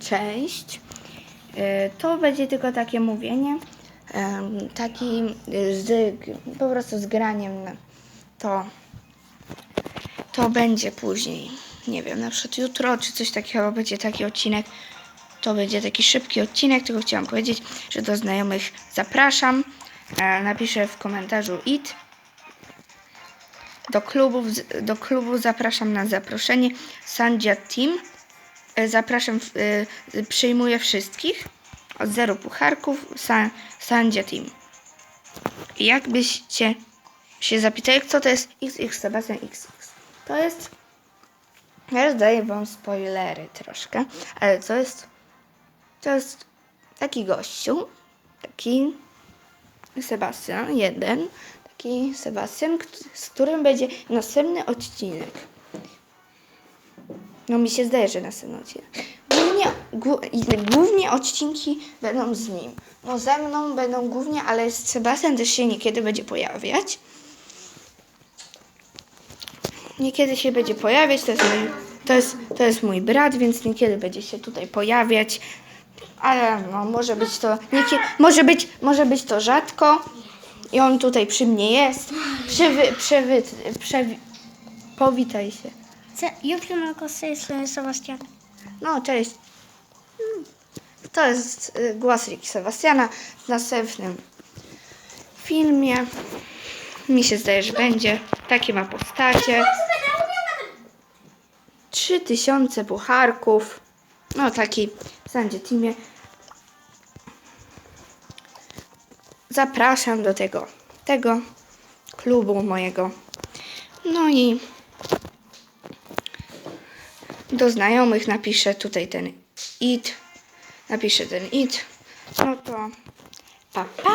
część. E, To będzie tylko takie mówienie, taki z, po prostu z graniem to. To będzie później, nie wiem, na przykład jutro czy coś takiego będzie taki odcinek. To będzie taki szybki odcinek, tylko chciałam powiedzieć, że do znajomych zapraszam. E, Napiszę w komentarzu it. Do klubu, do klubu zapraszam na zaproszenie Sandzia Team. E, Zapraszam, e, przyjmuję wszystkich. Od zero pucharków San, Sandzia Team. Jakbyście się zapytali, co to jest XX Sebastian XX. To jest. Ja daję wam spoilery troszkę, ale to jest. To jest taki gościu, taki Sebastian, jeden, taki Sebastian, z którym będzie następny odcinek. No mi się zdaje, że następny odcinek. Głównie, głównie odcinki będą z nim. No ze mną będą głównie, ale Sebastian też się niekiedy będzie pojawiać. Niekiedy się będzie pojawiać, to jest mój, to jest, to jest mój brat, więc niekiedy będzie się tutaj pojawiać. Ale no, może być to niekie, może być, może być to rzadko. I on tutaj przy mnie jest. Przywy, przywy, przewi, powitaj się. Jutro na z tej strony Sebastian. No, cześć. Mm. To jest y, głos Riki Sebastiana w następnym filmie. Mi się zdaje, że będzie. Takie ma postacie. 3000 pucharków. No, taki w Sandzie Teamie. Zapraszam do tego, tego klubu mojego. No i do znajomych napiszę tutaj ten it. Napiszę ten it. No to pa pa.